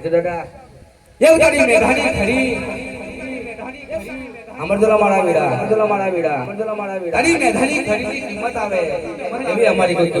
એ તો દાદા એવું તારી મેઘાની ખરી. અમરદોલા મારા વીડા. અમરદોલા મારા વીડા. અમારી અમારી સતલો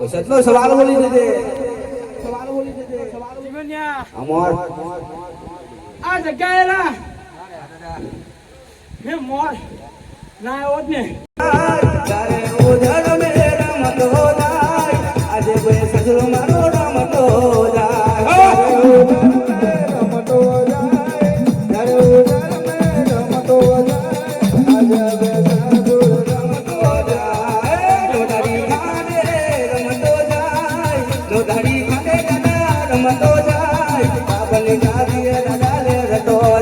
એટલો સવાલ બોલી દીધે અમાર. આ જગ્યાએ ના મે મોર ના આવ્યો જ ને. તારે ઓધર મે રમતો નાય આજે બે સજરો મારો ઘડી મને દાદા રમતો જાય બાબલ ગાવી દાદા રે રટો.